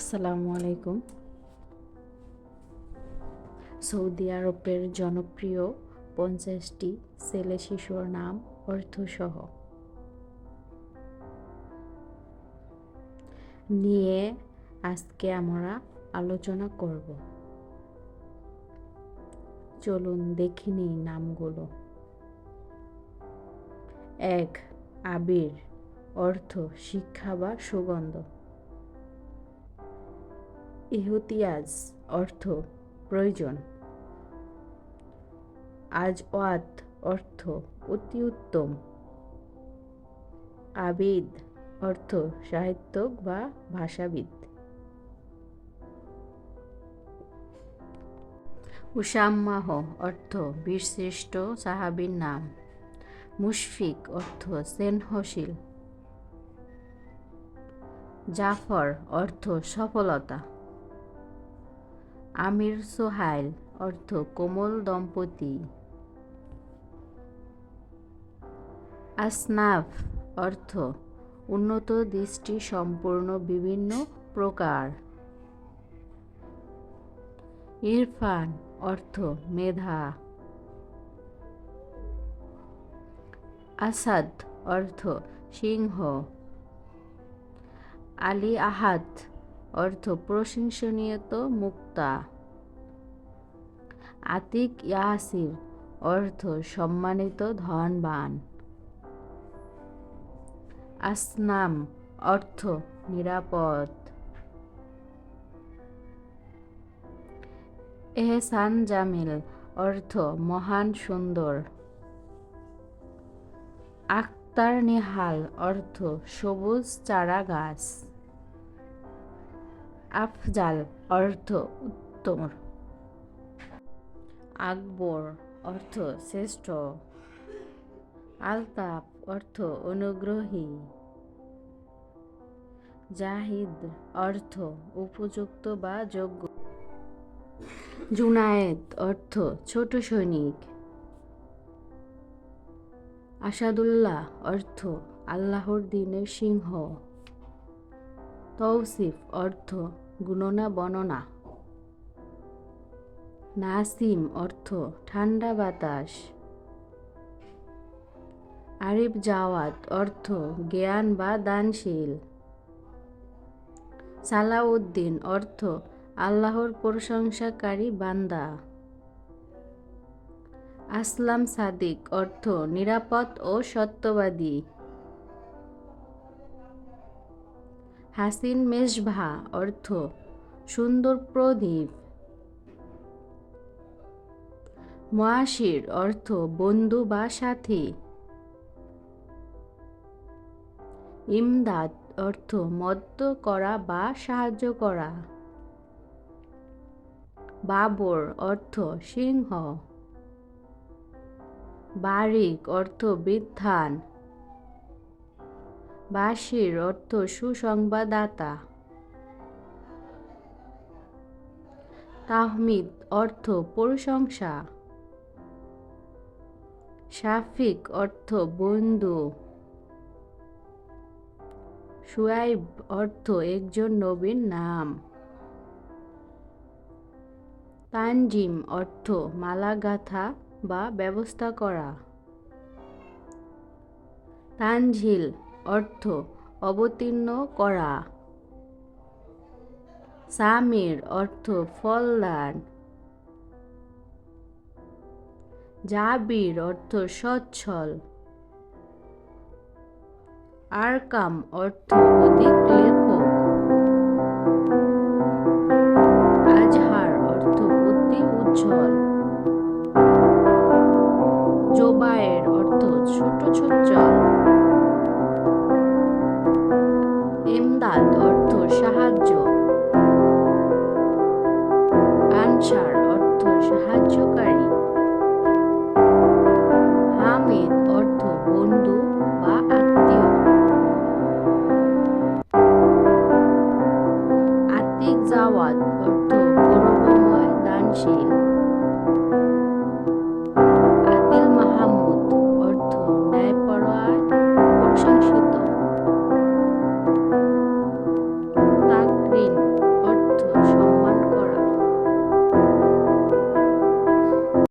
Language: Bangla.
আসসালামু আলাইকুম। সৌদি আরবের জনপ্রিয় পঞ্চাশটি ছেলে শিশুর নাম অর্থসহ। নিয়ে আজকে আমরা আলোচনা করব। চলুন দেখিনি নামগুলো। এক, আবির, অর্থ, শিক্ষা বা সুগন্ধ। ইহুতিয়াজ অর্থ প্রয়োজন। আজ ওয়াত অর্থ অতি উত্তম। আবিদ অর্থ সাহিত্যক বা ভাষাবিদ। উসাম্মাহ অর্থ বীরশ্রেষ্ঠ সাহাবীর নাম। মুশফিক অর্থ স্নেহশীল। জাফর অর্থ সফলতা। আমির সোহাইল, অর্থ কোমল দম্পতি। আসনাফ, অর্থ উন্নত দৃষ্টি সম্পূর্ণ বিভিন্ন প্রকার। ইরফান, অর্থ মেধা। আসাদ, অর্থ সিংহ। আলী আহাদ অর্থ প্রশংসনীয়ত মুক্তা। আতিক ইয়াসির, অর্থ সম্মানিত ধনবান। আসনাম, অর্থ নিরাপদ। এহসান জামিল, অর্থ মহান সুন্দর। আক্তার নিহাল, অর্থ সবুজ চারা গাছ আফজাল অর্থ উত্তম। আকবর অর্থ শ্রেষ্ঠ। আলতাফ অর্থ অনুগ্রহী। জাহিদ অর্থ উপযুক্ত বা যোগ্য। জুনায়েদ অর্থ ছোট সৈনিক। আসাদুল্লাহ অর্থ আল্লাহর দিনের সিংহ। তৌসিফ, অর্থ, গুণনা, বর্ণনা। নাসিম, অর্থ, ঠান্ডা বাতাস। আরিফ জাওয়াত, অর্থ, জ্ঞান বা দানশীল। সালাউদ্দিন, অর্থ, আল্লাহর প্রশংসাকারী বান্দা। আসলাম সাদিক, অর্থ, নিরাপদ ও সত্যবাদী। হাসিন মেজভা, অর্থ, সুন্দর প্রদীপ। মহাশির, অর্থ, বন্ধু বা সাথী। ইমদাদ, অর্থ, মদ্য করা বা সাহায্য করা। বাবর, অর্থ, সিংহ। বারিক, অর্থ বিধান বাসির অর্থ সুসংবাদাতা তাহমিদ অর্থ প্রশংসা। শাফিক অর্থ বন্ধু। সুয়াইব অর্থ একজন নবীন নাম। তানজিম অর্থ মালা গাথা বা ব্যবস্থা করা। তানঝিল অর্থ অবতীর্ণ করা। সামের অর্থ ফলদান। জাবির অর্থ সচ্ছল। আরকাম অর্থ অধিক ইমদাদ অর্থ সাহায্য। আনসার অর্থ সাহায্যকারী। হামিদ অর্থ বন্ধু বা আত্মীয়। আতিক জাওয়াত অর্থ গৌরবময় দানশীল।